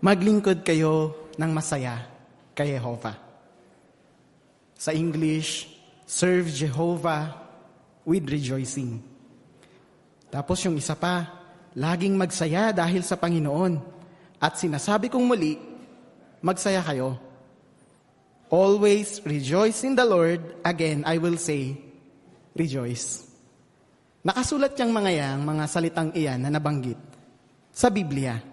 Maglingkod kayo ng masaya kay Jehovah. Sa English, serve Jehovah with rejoicing. Tapos yung isa pa, laging magsaya dahil sa Panginoon. At sinasabi kong muli, magsaya kayo. Always rejoice in the Lord. Again, I will say, rejoice. Nakasulat yung mga yang, mga salitang iyan na nabanggit sa Biblia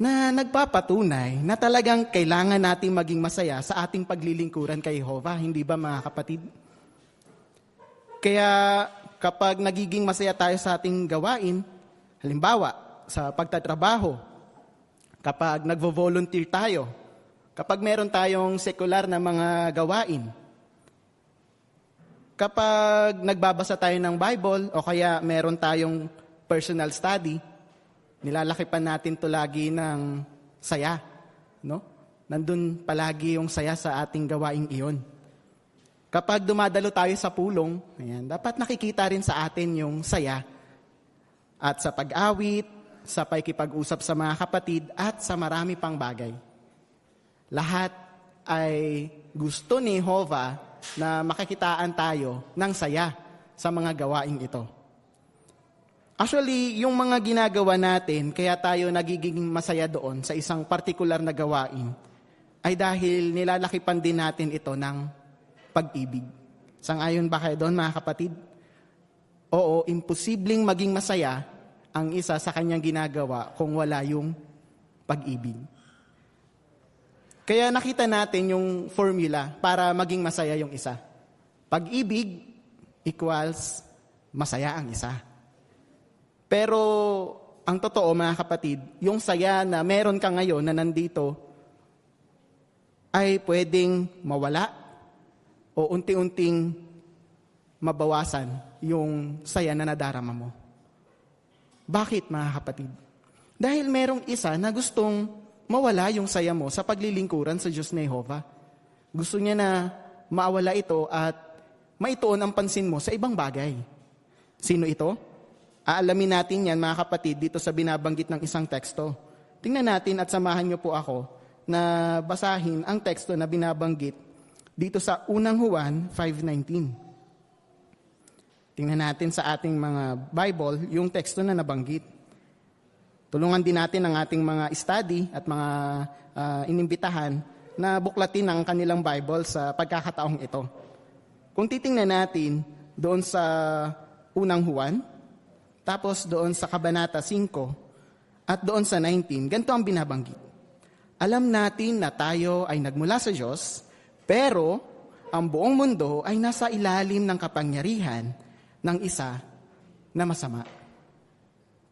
na nagpapatunay na talagang kailangan nating maging masaya sa ating paglilingkuran kay Jehovah. Hindi ba mga kapatid? Kaya kapag nagiging masaya tayo sa ating gawain, halimbawa sa pagtatrabaho, kapag nagvo-volunteer tayo, kapag meron tayong sekular na mga gawain, kapag nagbabasa tayo ng Bible o kaya meron tayong personal study, nilalaki pa natin to lagi ng saya, no? Nandun palagi yung saya sa ating gawaing iyon. Kapag dumadalo tayo sa pulong, ayan, dapat nakikita rin sa atin yung saya at sa pag-awit, sa pakikipag-usap sa mga kapatid at sa marami pang bagay. Lahat ay gusto ni Jehovah na makikitaan tayo ng saya sa mga gawaing ito. Actually, yung mga ginagawa natin, kaya tayo nagiging masaya doon sa isang partikular na gawain, ay dahil nilalakipan din natin ito ng pag-ibig. Sangayon ba kayo doon, mga kapatid? Oo, imposibleng maging masaya ang isa sa kanyang ginagawa kung wala yung pag-ibig. Kaya nakita natin yung formula para maging masaya yung isa. Pag-ibig equals masaya ang isa. Pero ang totoo mga kapatid, yung saya na meron ka ngayon na nandito ay pwedeng mawala o unti-unting mabawasan yung saya na nadarama mo. Bakit mga kapatid? Dahil merong isa na gustong mawala yung saya mo sa paglilingkuran sa Diyos na Jehovah. Gusto niya na maawala ito at maituon ang pansin mo sa ibang bagay. Sino ito? Aalamin natin yan mga kapatid dito sa binabanggit ng isang teksto. Tingnan natin at samahan niyo po ako na basahin ang teksto na binabanggit dito sa unang Juan 5.19. Tingnan natin sa ating mga Bible yung teksto na nabanggit. Tulungan din natin ang ating mga study at mga uh, inimbitahan na buklatin ang kanilang Bible sa pagkakataong ito. Kung titingnan natin doon sa unang Juan, tapos doon sa Kabanata 5, at doon sa 19, ganito ang binabanggit. Alam natin na tayo ay nagmula sa Diyos, pero ang buong mundo ay nasa ilalim ng kapangyarihan ng isa na masama.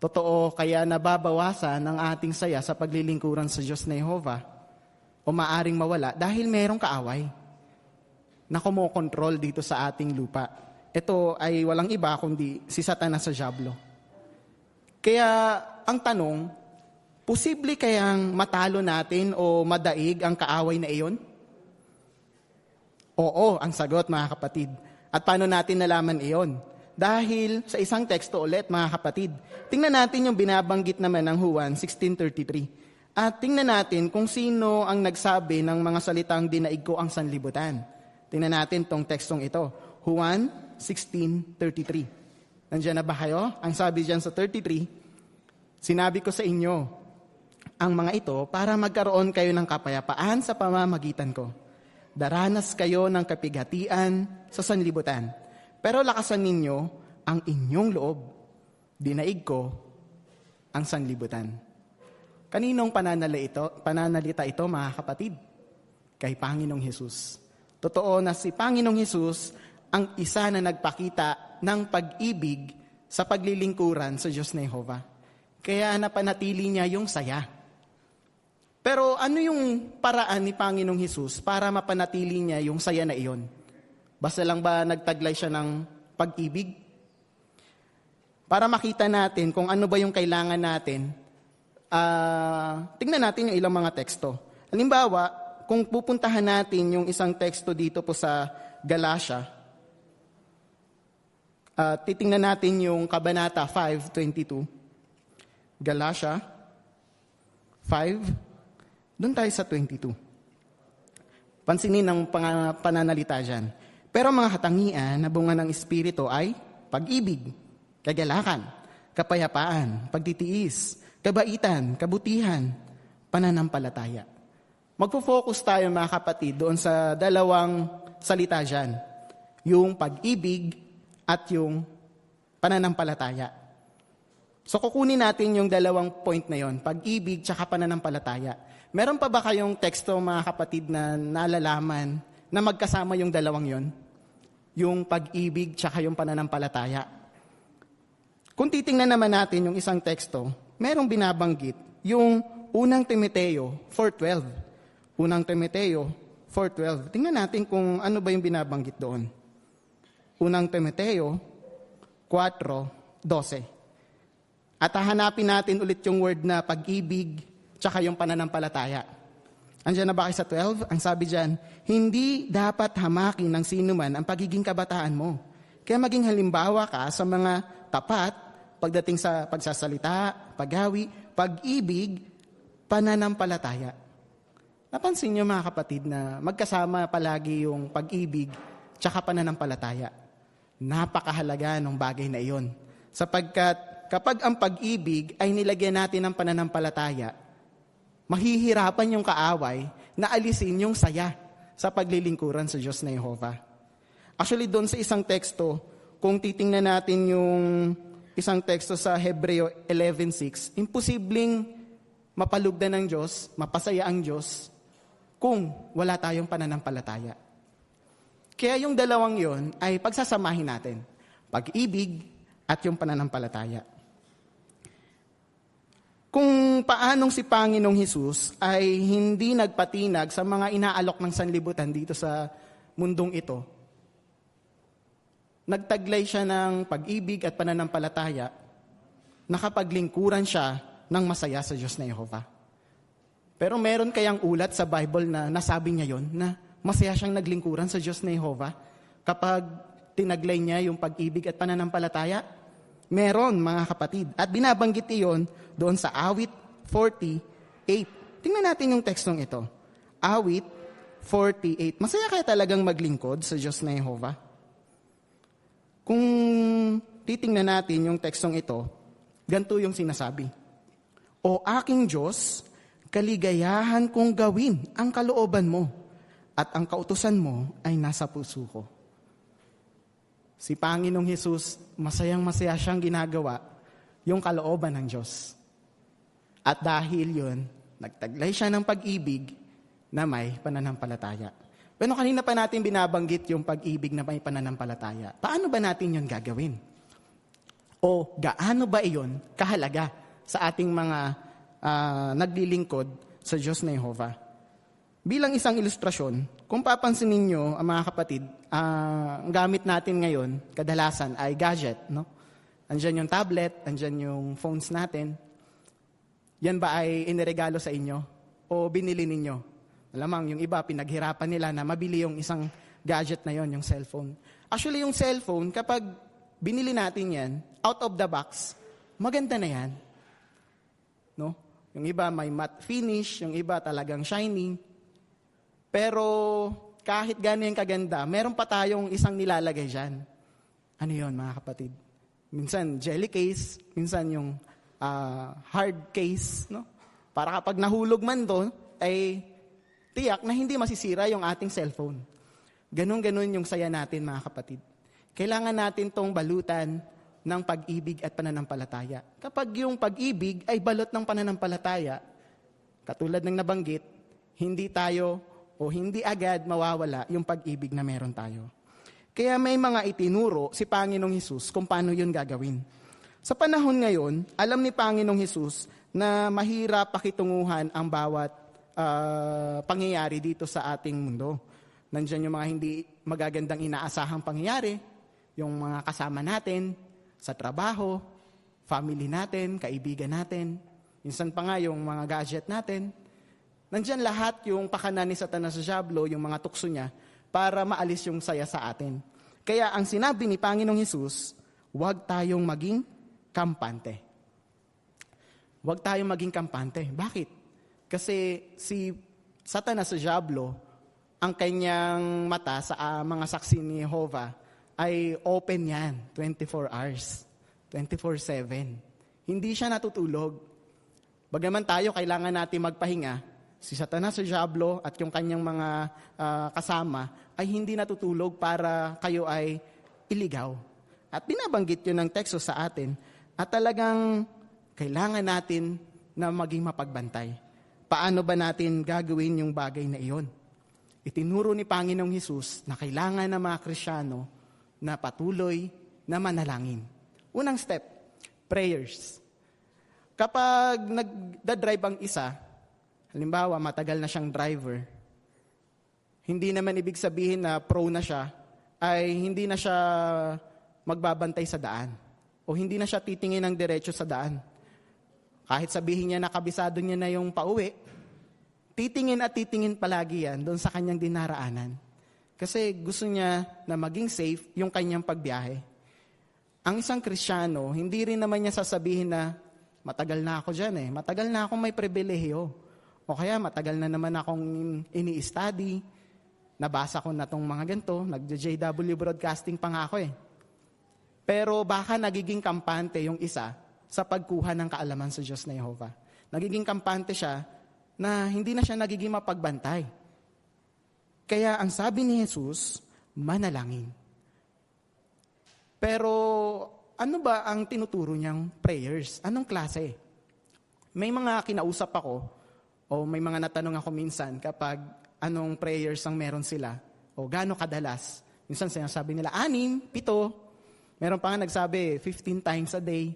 Totoo, kaya nababawasan ang ating saya sa paglilingkuran sa Diyos na Jehovah o maaring mawala dahil merong kaaway na kumokontrol dito sa ating lupa. Ito ay walang iba kundi si Satanas sa Diablo. Kaya ang tanong, posible kayang matalo natin o madaig ang kaaway na iyon? Oo, ang sagot mga kapatid. At paano natin nalaman iyon? Dahil sa isang teksto ulit, mga kapatid, tingnan natin yung binabanggit naman ng Juan 16.33. At tingnan natin kung sino ang nagsabi ng mga salitang dinaig ko ang sanlibutan. Tingnan natin tong tekstong ito. Juan 16.33. Nandiyan na ba kayo? Ang sabi diyan sa 33, Sinabi ko sa inyo, ang mga ito para magkaroon kayo ng kapayapaan sa pamamagitan ko. Daranas kayo ng kapighatian sa sanlibutan pero lakasan ninyo ang inyong loob. Dinaig ko ang sanlibutan. Kaninong pananalita ito, pananalita ito, mga kapatid? Kay Panginoong Hesus. Totoo na si Panginoong Hesus ang isa na nagpakita ng pag-ibig sa paglilingkuran sa Diyos na Jehovah. Kaya napanatili niya yung saya. Pero ano yung paraan ni Panginoong Hesus para mapanatili niya yung saya na iyon? Basta lang ba nagtaglay siya ng pag-ibig? Para makita natin kung ano ba yung kailangan natin, uh, tingnan natin yung ilang mga teksto. Halimbawa, kung pupuntahan natin yung isang teksto dito po sa Galatia, uh, titingnan natin yung Kabanata 5.22. Galatia 5.22. Doon tayo sa 22. Pansinin ang pananalita dyan. Pero mga katangian na bunga ng Espiritu ay pag-ibig, kagalakan, kapayapaan, pagtitiis, kabaitan, kabutihan, pananampalataya. Magpo-focus tayo mga kapatid doon sa dalawang salita dyan. Yung pag-ibig at yung pananampalataya. So kukunin natin yung dalawang point na yon, pag-ibig tsaka pananampalataya. Meron pa ba kayong teksto mga kapatid na nalalaman na magkasama yung dalawang yon? Yung pag-ibig tsaka yung pananampalataya. Kung titingnan naman natin yung isang teksto, merong binabanggit yung unang Timoteo 4.12. Unang Timoteo 4.12. Tingnan natin kung ano ba yung binabanggit doon. Unang Timoteo 4.12. At hahanapin natin ulit yung word na pag-ibig tsaka yung pananampalataya. Andiyan na ba kayo sa 12? Ang sabi dyan, hindi dapat hamakin ng sino man ang pagiging kabataan mo. Kaya maging halimbawa ka sa mga tapat pagdating sa pagsasalita, paggawi, pag-ibig, pananampalataya. Napansin niyo mga kapatid na magkasama palagi yung pag-ibig tsaka pananampalataya. Napakahalaga ng bagay na iyon. Sapagkat kapag ang pag-ibig ay nilagyan natin ng pananampalataya, mahihirapan yung kaaway na alisin yung saya sa paglilingkuran sa Diyos na Jehovah. Actually, doon sa isang teksto, kung titingnan natin yung isang teksto sa Hebreo 11.6, imposibleng mapalugdan ng Diyos, mapasaya ang Diyos, kung wala tayong pananampalataya. Kaya yung dalawang yon ay pagsasamahin natin. Pag-ibig at yung pananampalataya. Kung paanong si Panginoong Hesus ay hindi nagpatinag sa mga inaalok ng sanlibutan dito sa mundong ito, nagtaglay siya ng pag-ibig at pananampalataya, nakapaglingkuran siya ng masaya sa Diyos na Yehova. Pero meron kayang ulat sa Bible na nasabi niya yon na masaya siyang naglingkuran sa Diyos na Yehova kapag tinaglay niya yung pag-ibig at pananampalataya? Meron, mga kapatid. At binabanggit iyon doon sa Awit 48. Tingnan natin yung tekstong ito. Awit 48. Masaya kaya talagang maglingkod sa Diyos na Yehova? Kung titingnan natin yung tekstong ito, ganito yung sinasabi. O aking Diyos, kaligayahan kong gawin ang kalooban mo at ang kautusan mo ay nasa puso ko. Si Panginoong Hesus, masayang masaya siyang ginagawa yung kalooban ng Diyos. At dahil yun, nagtaglay siya ng pag-ibig na may pananampalataya. Pero kanina pa natin binabanggit yung pag-ibig na may pananampalataya. Paano ba natin yun gagawin? O gaano ba iyon kahalaga sa ating mga uh, naglilingkod sa Diyos na Jehovah? Bilang isang ilustrasyon, kung papansin ninyo, ang mga kapatid, uh, ang gamit natin ngayon, kadalasan, ay gadget. No? Andyan yung tablet, andyan yung phones natin. Yan ba ay iniregalo sa inyo? O binili ninyo? Alamang, yung iba, pinaghirapan nila na mabili yung isang gadget na yon, yung cellphone. Actually, yung cellphone, kapag binili natin yan, out of the box, maganda na yan. No? Yung iba may matte finish, yung iba talagang shiny. Pero kahit ganyan kaganda, meron pa tayong isang nilalagay dyan. Ano yon mga kapatid? Minsan jelly case, minsan yung uh, hard case. No? Para kapag nahulog man to, ay tiyak na hindi masisira yung ating cellphone. Ganon-ganon yung saya natin mga kapatid. Kailangan natin tong balutan ng pag-ibig at pananampalataya. Kapag yung pag-ibig ay balot ng pananampalataya, katulad ng nabanggit, hindi tayo o hindi agad mawawala yung pag-ibig na meron tayo. Kaya may mga itinuro si Panginoong Hesus kung paano yun gagawin. Sa panahon ngayon, alam ni Panginoong Hesus na mahirap pakitunguhan ang bawat uh, pangyayari dito sa ating mundo. Nandiyan yung mga hindi magagandang inaasahang pangyayari, yung mga kasama natin sa trabaho, family natin, kaibigan natin, minsan pa nga yung mga gadget natin, Nandyan lahat yung pakanan ni Satanas sa Diablo, yung mga tukso niya, para maalis yung saya sa atin. Kaya ang sinabi ni Panginoong Hesus, huwag tayong maging kampante. Huwag tayong maging kampante. Bakit? Kasi si Satanas sa Diablo, ang kanyang mata sa ah, mga saksi ni Jehovah ay open yan, 24 hours, 24-7. Hindi siya natutulog. Bagaman tayo, kailangan natin magpahinga, si Satanas sa Diablo at yung kanyang mga ah, kasama ay hindi natutulog para kayo ay iligaw. At binabanggit yun ng teksto sa atin at talagang kailangan natin na maging mapagbantay. Paano ba natin gagawin yung bagay na iyon? Itinuro ni Panginoong Hesus na kailangan ng mga Krisyano na patuloy na manalangin. Unang step, prayers. Kapag nagda-drive ang isa, halimbawa matagal na siyang driver, hindi naman ibig sabihin na pro na siya, ay hindi na siya magbabantay sa daan. O hindi na siya titingin ng diretso sa daan. Kahit sabihin niya na kabisado niya na yung pauwi, titingin at titingin palagi yan doon sa kanyang dinaraanan. Kasi gusto niya na maging safe yung kanyang pagbiyahe. Ang isang krisyano, hindi rin naman niya sasabihin na matagal na ako dyan eh. Matagal na akong may pribilehiyo. O kaya matagal na naman akong ini-study. Nabasa ko na tong mga ganito. Nag-JW broadcasting pa nga ako eh. Pero baka nagiging kampante yung isa sa pagkuha ng kaalaman sa Diyos na Jehovah. Nagiging kampante siya na hindi na siya nagiging mapagbantay. Kaya ang sabi ni Jesus, manalangin. Pero ano ba ang tinuturo niyang prayers? Anong klase? May mga kinausap ako o may mga natanong ako minsan kapag anong prayers ang meron sila o gaano kadalas. Minsan sinasabi nila, anim, pito. Meron pa nga nagsabi, 15 times a day.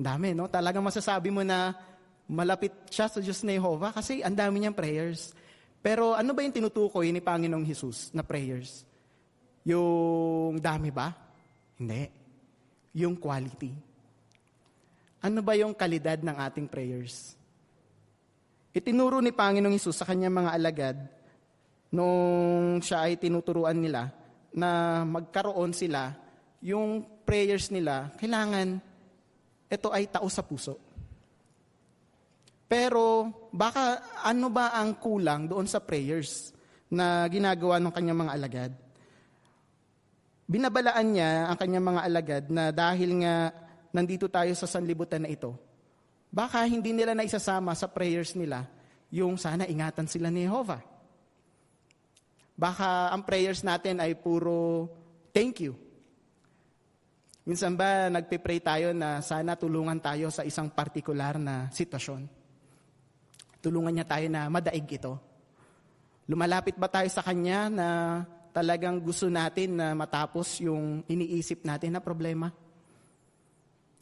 Ang dami, no? Talagang masasabi mo na malapit siya sa Diyos na Jehovah kasi ang dami niyang prayers. Pero ano ba yung tinutukoy ni Panginoong Jesus na prayers? Yung dami ba? Hindi. Yung quality. Ano ba yung kalidad ng ating prayers? Itinuro ni Panginoong Jesus sa kanyang mga alagad nung siya ay tinuturuan nila na magkaroon sila yung prayers nila, kailangan ito ay tao sa puso. Pero baka ano ba ang kulang doon sa prayers na ginagawa ng kanyang mga alagad? Binabalaan niya ang kanyang mga alagad na dahil nga nandito tayo sa sanlibutan na ito, baka hindi nila na isasama sa prayers nila yung sana ingatan sila ni Jehovah. Baka ang prayers natin ay puro thank you. Minsan ba nagpe-pray tayo na sana tulungan tayo sa isang partikular na sitwasyon? Tulungan niya tayo na madaig ito. Lumalapit ba tayo sa Kanya na talagang gusto natin na matapos yung iniisip natin na problema?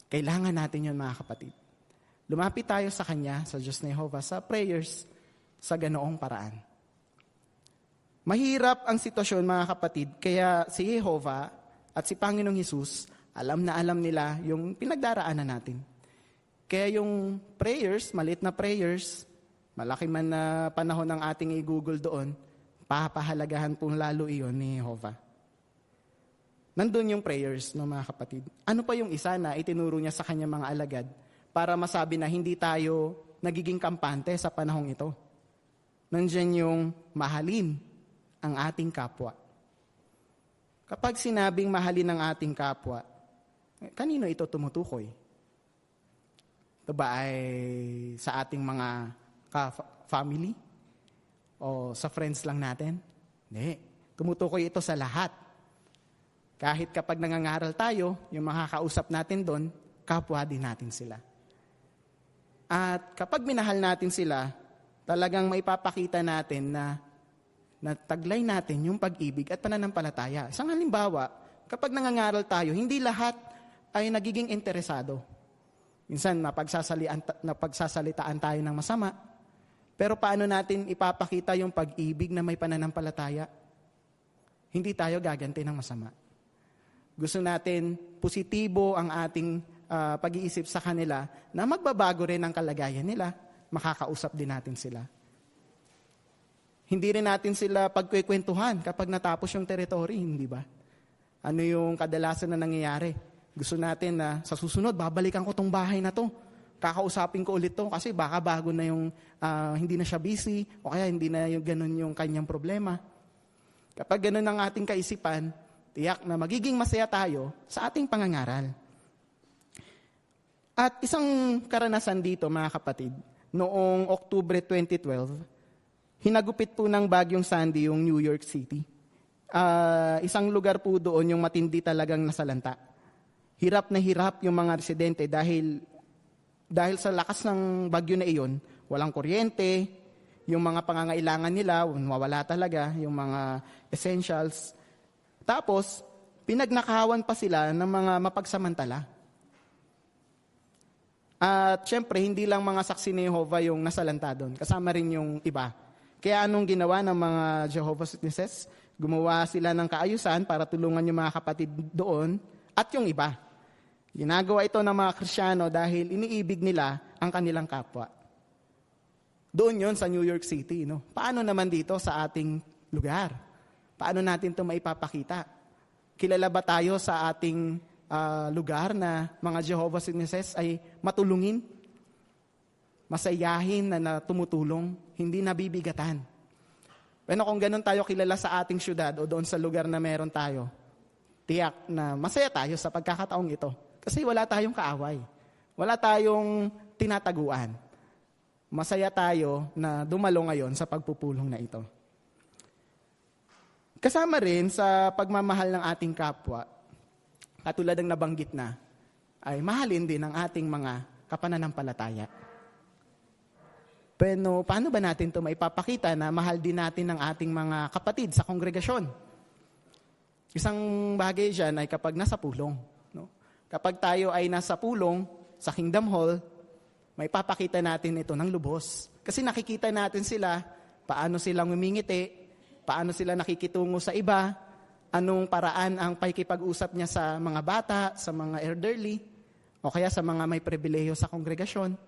Kailangan natin yun mga kapatid. Lumapit tayo sa Kanya, sa Diyos na Jehovah, sa prayers, sa ganoong paraan. Mahirap ang sitwasyon mga kapatid, kaya si Jehovah at si Panginoong Hesus, alam na alam nila yung pinagdaraanan natin. Kaya yung prayers, malit na prayers, malaki man na panahon ng ating i-google doon, papahalagahan pong lalo iyon ni Jehovah. Nandun yung prayers ng mga kapatid. Ano pa yung isa na itinuro niya sa kanyang mga alagad para masabi na hindi tayo nagiging kampante sa panahong ito? Nandiyan yung mahalin ang ating kapwa. Kapag sinabing mahalin ang ating kapwa, kanino ito tumutukoy? Ito ba ay sa ating mga ka-family? O sa friends lang natin? Hindi. Tumutukoy ito sa lahat. Kahit kapag nangangaral tayo, yung makakausap natin doon, kapwa din natin sila. At kapag minahal natin sila, talagang maipapakita natin na nataglay natin yung pag-ibig at pananampalataya. Isang halimbawa, kapag nangangaral tayo, hindi lahat ay nagiging interesado. Minsan, napagsasalian, napagsasalitaan tayo ng masama. Pero paano natin ipapakita yung pag-ibig na may pananampalataya? Hindi tayo gaganti ng masama. Gusto natin positibo ang ating uh, pag-iisip sa kanila na magbabago rin ang kalagayan nila, makakausap din natin sila. Hindi rin natin sila pagkwekwentuhan kapag natapos yung territory, hindi ba? Ano yung kadalasan na nangyayari? Gusto natin na sa susunod, babalikan ko tong bahay na to. kakausapin ko ulit to kasi baka bago na yung ah, hindi na siya busy o kaya hindi na yung ganun yung kanyang problema. Kapag ganun ang ating kaisipan, tiyak na magiging masaya tayo sa ating pangangaral. At isang karanasan dito mga kapatid, noong October 2012, hinagupit po ng bagyong Sandy yung New York City. Ah, isang lugar po doon yung matindi talagang nasalanta. Hirap na hirap yung mga residente dahil dahil sa lakas ng bagyo na iyon, walang kuryente, yung mga pangangailangan nila, mawala talaga, yung mga essentials. Tapos, pinagnakawan pa sila ng mga mapagsamantala. At syempre, hindi lang mga saksi ni Jehovah yung nasalanta doon. Kasama rin yung iba. Kaya anong ginawa ng mga Jehovah's Witnesses? Gumawa sila ng kaayusan para tulungan yung mga kapatid doon at yung iba. Ginagawa ito ng mga Krisyano dahil iniibig nila ang kanilang kapwa. Doon yon sa New York City. No? Paano naman dito sa ating lugar? Paano natin ito maipapakita? Kilala ba tayo sa ating ah, lugar na mga Jehovah's Witnesses ay matulungin? Masayahin na, na tumutulong, hindi nabibigatan. Pero kung ganun tayo kilala sa ating syudad o doon sa lugar na meron tayo, tiyak na masaya tayo sa pagkakataong ito. Kasi wala tayong kaaway. Wala tayong tinataguan. Masaya tayo na dumalo ngayon sa pagpupulong na ito. Kasama rin sa pagmamahal ng ating kapwa, katulad ng nabanggit na, ay mahalin din ang ating mga kapananampalataya. Pero paano ba natin ito maipapakita na mahal din natin ang ating mga kapatid sa kongregasyon? Isang bagay dyan ay kapag nasa pulong. No? Kapag tayo ay nasa pulong sa Kingdom Hall, may papakita natin ito ng lubos. Kasi nakikita natin sila, paano silang umingiti, paano sila nakikitungo sa iba, anong paraan ang pakikipag-usap niya sa mga bata, sa mga elderly, o kaya sa mga may pribileyo sa kongregasyon.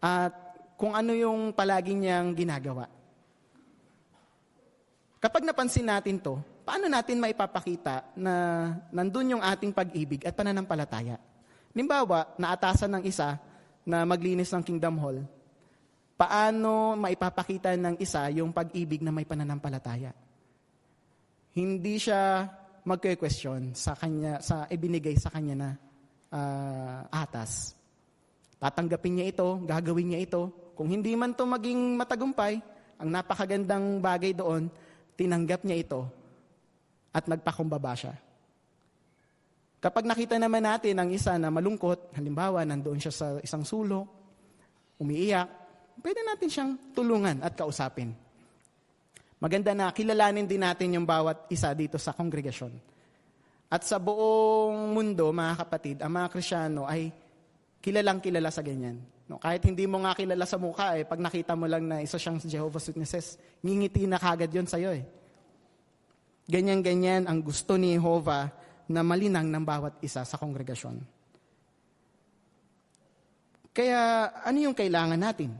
At kung ano yung palagi niyang ginagawa. Kapag napansin natin to, paano natin maipapakita na nandun yung ating pag-ibig at pananampalataya? Limbawa, naatasan ng isa na maglinis ng Kingdom Hall, paano maipapakita ng isa yung pag-ibig na may pananampalataya? Hindi siya magke-question sa kanya sa ibinigay sa kanya na ah, atas. Tatanggapin niya ito, gagawin niya ito. Kung hindi man to maging matagumpay, ang napakagandang bagay doon, tinanggap niya ito at nagpakumbaba siya. Kapag nakita naman natin ang isa na malungkot, halimbawa, nandoon siya sa isang sulok, umiiyak, pwede natin siyang tulungan at kausapin. Maganda na kilalanin din natin yung bawat isa dito sa kongregasyon. At sa buong mundo, mga kapatid, ang mga Krisyano ay kilalang kilala sa ganyan. No, kahit hindi mo nga kilala sa mukha, eh, pag nakita mo lang na isa siyang Jehovah's Witnesses, ngingiti na kagad yon sa'yo. Eh. Ganyan-ganyan ang gusto ni Jehovah na malinang ng bawat isa sa kongregasyon. Kaya ano yung kailangan natin?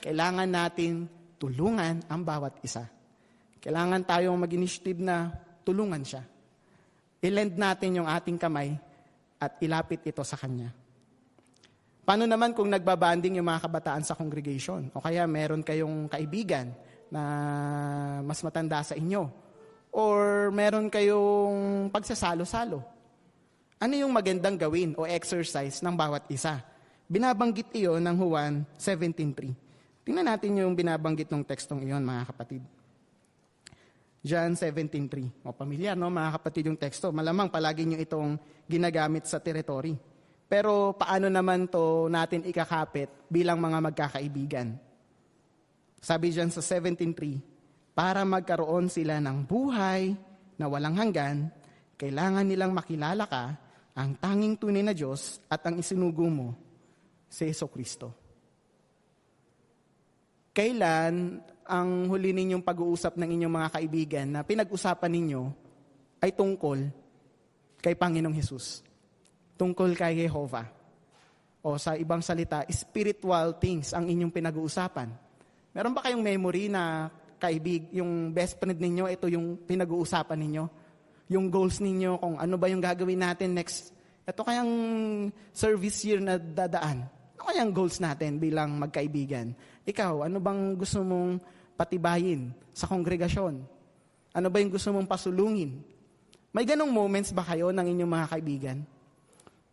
Kailangan natin tulungan ang bawat isa. Kailangan tayong mag-initiative na tulungan siya. I-lend natin yung ating kamay at ilapit ito sa Kanya. Paano naman kung nagbabanding yung mga kabataan sa congregation? O kaya meron kayong kaibigan na mas matanda sa inyo? Or meron kayong pagsasalo-salo? Ano yung magandang gawin o exercise ng bawat isa? Binabanggit iyon ng Juan 17.3. Tingnan natin yung binabanggit ng tekstong iyon, mga kapatid. John 17.3. O pamilyar, no, mga kapatid, yung teksto. Malamang palagi nyo itong ginagamit sa territory. Pero paano naman to natin ikakapit bilang mga magkakaibigan? Sabi dyan sa 17.3, para magkaroon sila ng buhay na walang hanggan, kailangan nilang makilala ka, ang tanging tunay na Diyos at ang isinugo mo, si Yeso Kristo. Kailan ang huli ninyong pag-uusap ng inyong mga kaibigan na pinag-usapan ninyo ay tungkol kay Panginoong Hesus? Tungkol kay Jehovah? O sa ibang salita, spiritual things ang inyong pinag-uusapan. Meron ba kayong memory na kaibig, yung best friend ninyo, ito yung pinag-uusapan ninyo? Yung goals ninyo, kung ano ba yung gagawin natin next? Ito kayang service year na dadaan. kaya ang goals natin bilang magkaibigan? Ikaw, ano bang gusto mong patibayin sa kongregasyon? Ano ba yung gusto mong pasulungin? May ganong moments ba kayo ng inyong mga kaibigan?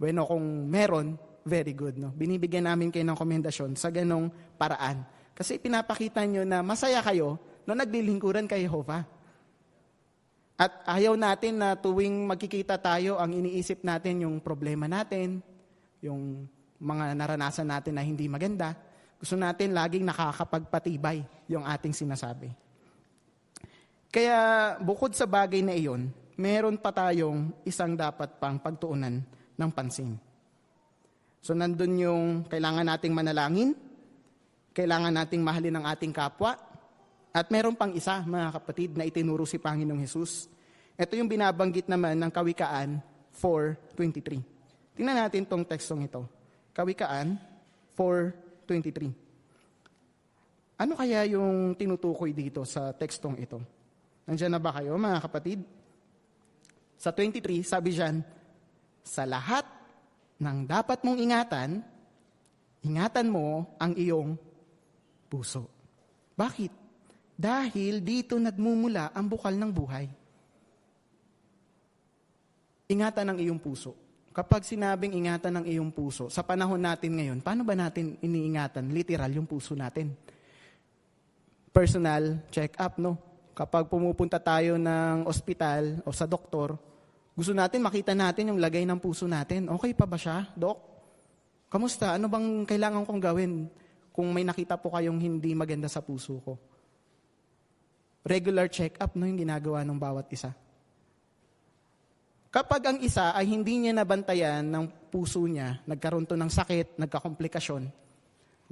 Bueno, kung meron, very good. No? Binibigyan namin kayo ng komendasyon sa ganong paraan. Kasi pinapakita nyo na masaya kayo na naglilingkuran kay Jehovah. At ayaw natin na tuwing magkikita tayo, ang iniisip natin yung problema natin, yung mga naranasan natin na hindi maganda. Gusto natin laging nakakapagpatibay yung ating sinasabi. Kaya bukod sa bagay na iyon, meron pa tayong isang dapat pang pagtuunan ng pansin. So nandun yung kailangan nating manalangin, kailangan nating mahalin ang ating kapwa, at meron pang isa, mga kapatid, na itinuro si Panginoong Hesus. Ito yung binabanggit naman ng Kawikaan 4.23. Tingnan natin tong tekstong ito. Kawikaan 4.23. Ano kaya yung tinutukoy dito sa tekstong ito? Nandiyan na ba kayo, mga kapatid? Sa 23, sabi diyan, sa lahat ng dapat mong ingatan, ingatan mo ang iyong puso. Bakit? Dahil dito nagmumula ang bukal ng buhay. Ingatan ang iyong puso. Kapag sinabing ingatan ng iyong puso, sa panahon natin ngayon, paano ba natin iniingatan literal yung puso natin? Personal check-up, no? Kapag pumupunta tayo ng ospital o sa doktor, gusto natin makita natin yung lagay ng puso natin. Okay pa ba siya, dok? Kamusta? Ano bang kailangan kong gawin kung may nakita po kayong hindi maganda sa puso ko? regular check-up no, yung ginagawa ng bawat isa. Kapag ang isa ay hindi niya nabantayan ng puso niya, nagkaroon to ng sakit, nagkakomplikasyon,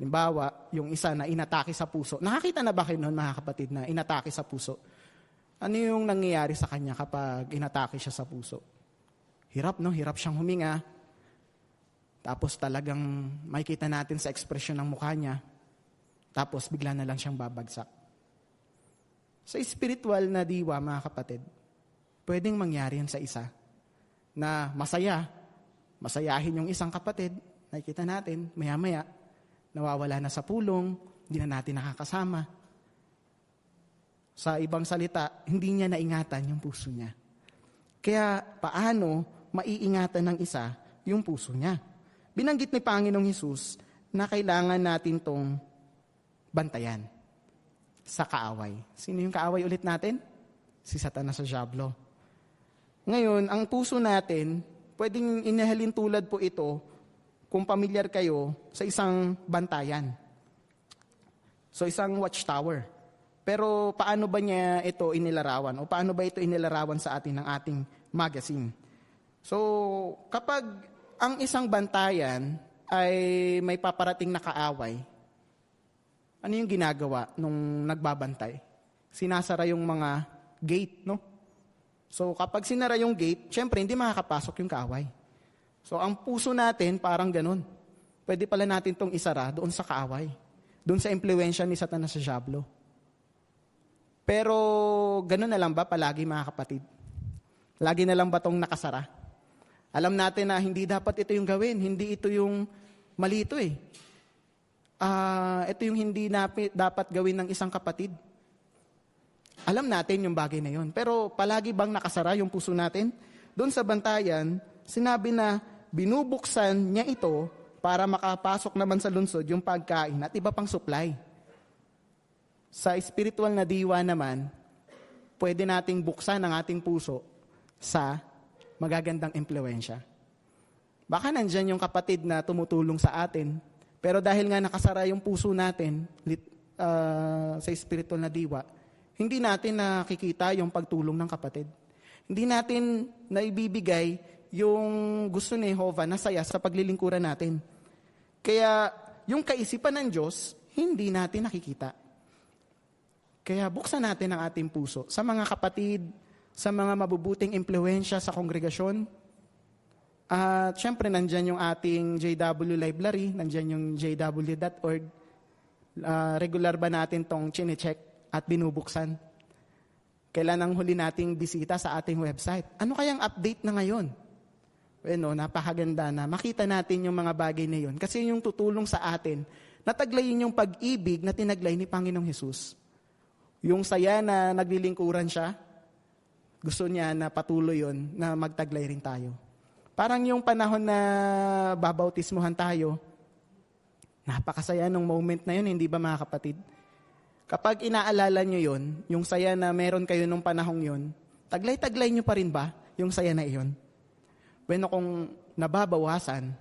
limbawa, yung isa na inatake sa puso. Nakakita na ba kayo noon, mga kapatid, na inatake sa puso? Ano yung nangyayari sa kanya kapag inatake siya sa puso? Hirap, no? Hirap siyang huminga. Tapos talagang makikita natin sa ekspresyon ng mukha niya. Tapos bigla na lang siyang babagsak. Sa spiritual na diwa, mga kapatid, pwedeng mangyari yan sa isa. Na masaya, masayahin yung isang kapatid, nakikita natin, maya-maya, nawawala na sa pulong, hindi na natin nakakasama. Sa ibang salita, hindi niya naingatan yung puso niya. Kaya paano maiingatan ng isa yung puso niya? Binanggit ni Panginoong Hesus na kailangan natin tong bantayan sa kaaway. Sino yung kaaway ulit natin? Si Satanas sa Diablo. Ngayon, ang puso natin, pwedeng inahalin tulad po ito kung pamilyar kayo sa isang bantayan. So isang watchtower. Pero paano ba niya ito inilarawan? O paano ba ito inilarawan sa atin ng ating magazine? So kapag ang isang bantayan ay may paparating na kaaway, ano yung ginagawa nung nagbabantay? Sinasara yung mga gate, no? So kapag sinara yung gate, syempre hindi makakapasok yung kaaway. So ang puso natin parang ganun. Pwede pala natin tong isara doon sa kaaway. Doon sa impluensya ni Satanas sa Diablo. Pero ganun na lang ba palagi mga kapatid? Lagi na lang ba tong nakasara? Alam natin na hindi dapat ito yung gawin, hindi ito yung mali ito eh uh, ito yung hindi dapat gawin ng isang kapatid. Alam natin yung bagay na yun. Pero palagi bang nakasara yung puso natin? Doon sa bantayan, sinabi na binubuksan niya ito para makapasok naman sa lungsod yung pagkain at iba pang supply. Sa spiritual na diwa naman, pwede nating buksan ang ating puso sa magagandang impluensya. Baka nandyan yung kapatid na tumutulong sa atin pero dahil nga nakasara yung puso natin uh, sa spiritual na diwa, hindi natin nakikita yung pagtulong ng kapatid. Hindi natin naibibigay yung gusto ni Jehovah na saya sa paglilingkuran natin. Kaya yung kaisipan ng Diyos, hindi natin nakikita. Kaya buksan natin ang ating puso sa mga kapatid, sa mga mabubuting impluensya sa kongregasyon, at syempre, nandyan yung ating JW Library, nandyan yung jw.org. Uh, regular ba natin tong chinecheck at binubuksan? Kailan ang huli nating bisita sa ating website? Ano kayang update na ngayon? Bueno, napakaganda na makita natin yung mga bagay na yun. Kasi yung tutulong sa atin, nataglayin yung pag-ibig na tinaglay ni Panginoong Hesus. Yung saya na naglilingkuran siya, gusto niya na patuloy yon na magtaglay rin tayo. Parang yung panahon na babautismuhan tayo, napakasaya nung moment na yun, hindi ba mga kapatid? Kapag inaalala nyo yon, yung saya na meron kayo nung panahong yon, taglay-taglay nyo pa rin ba yung saya na iyon? Bueno, kung nababawasan,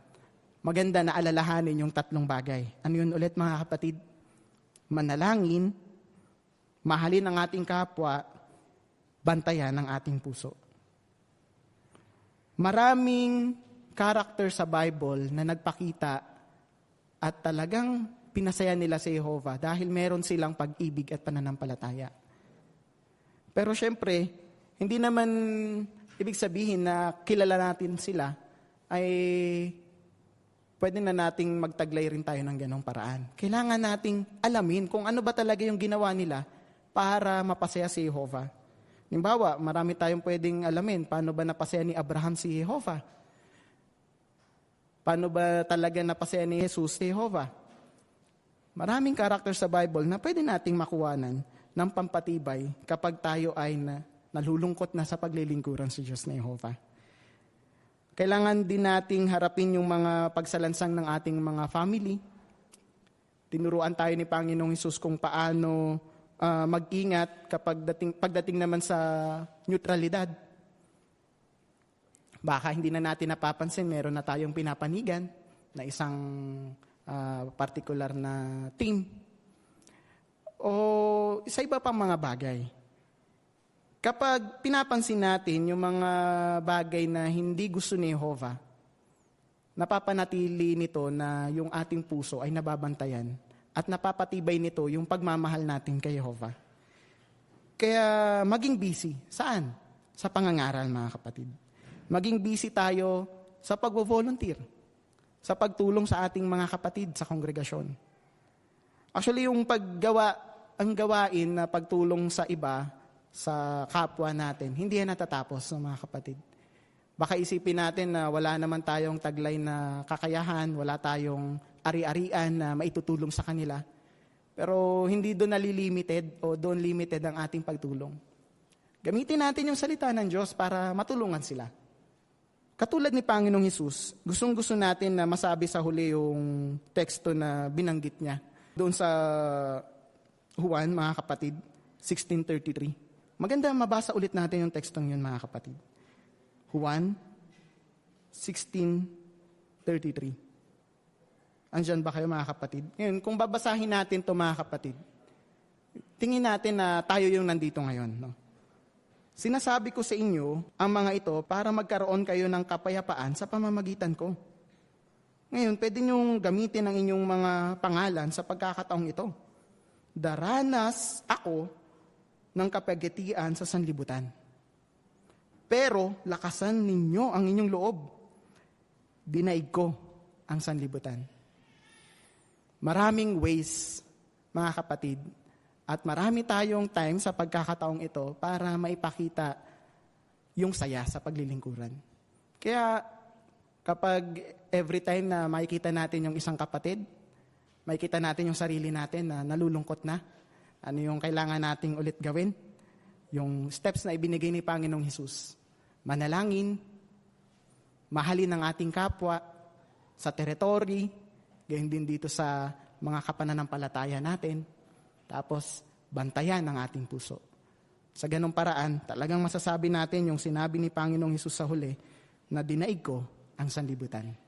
maganda na alalahanin yung tatlong bagay. Ano yun ulit mga kapatid? Manalangin, mahalin ang ating kapwa, bantayan ang ating puso. Maraming character sa Bible na nagpakita at talagang pinasaya nila si Jehovah dahil meron silang pag-ibig at pananampalataya. Pero syempre, hindi naman ibig sabihin na kilala natin sila ay pwede na nating magtaglay rin tayo ng ganong paraan. Kailangan nating alamin kung ano ba talaga yung ginawa nila para mapasaya si Jehovah. Nimbawa, marami tayong pwedeng alamin paano ba napasaya ni Abraham si Jehovah. Paano ba talaga napasaya ni Jesus si Jehovah? Maraming karakter sa Bible na pwede nating makuwanan ng pampatibay kapag tayo ay na, nalulungkot na sa paglilingkuran sa Diyos na Jehovah. Kailangan din nating harapin yung mga pagsalansang ng ating mga family. Tinuruan tayo ni Panginoong Hesus kung paano ah, mag-ingat kapag dating, pagdating naman sa neutralidad. Baka hindi na natin napapansin, meron na tayong pinapanigan na isang ah, particular na team. O sa iba pang mga bagay. Kapag pinapansin natin yung mga bagay na hindi gusto ni Jehovah, napapanatili nito na yung ating puso ay nababantayan at napapatibay nito yung pagmamahal natin kay Jehovah. Kaya maging busy. Saan? Sa pangangaral, mga kapatid. Maging busy tayo sa pagvo-volunteer, sa pagtulong sa ating mga kapatid sa kongregasyon. Actually, yung paggawa, ang gawain na pagtulong sa iba, sa kapwa natin, hindi yan natatapos, no, mga kapatid. Baka isipin natin na wala naman tayong taglay na kakayahan, wala tayong ari-arian na maitutulong sa kanila. Pero hindi doon nalilimited o doon limited ang ating pagtulong. Gamitin natin yung salita ng Diyos para matulungan sila. Katulad ni Panginoong Hesus, gustong gusto natin na masabi sa huli yung teksto na binanggit niya. Doon sa Juan, mga kapatid, 1633. Maganda mabasa ulit natin yung tekstong yun, mga kapatid. Juan 16.33. Andyan ba kayo mga kapatid? Ngayon, kung babasahin natin to mga kapatid, tingin natin na tayo yung nandito ngayon. No? Sinasabi ko sa inyo ang mga ito para magkaroon kayo ng kapayapaan sa pamamagitan ko. Ngayon, pwede niyong gamitin ang inyong mga pangalan sa pagkakataong ito. Daranas ako ng kapagitian sa sanlibutan. Pero lakasan ninyo ang inyong loob. Dinaig ko ang sanlibutan. Maraming ways, mga kapatid, at marami tayong time sa pagkakataong ito para maipakita yung saya sa paglilingkuran. Kaya kapag every time na makikita natin yung isang kapatid, makikita natin yung sarili natin na nalulungkot na, ano yung kailangan nating ulit gawin? Yung steps na ibinigay ni Panginoong Hesus. Manalangin, mahalin ang ating kapwa sa teritoryo, gayon din dito sa mga kapananampalataya natin, tapos bantayan ang ating puso. Sa ganong paraan, talagang masasabi natin yung sinabi ni Panginoong Hesus sa huli na dinaig ko ang sanlibutan.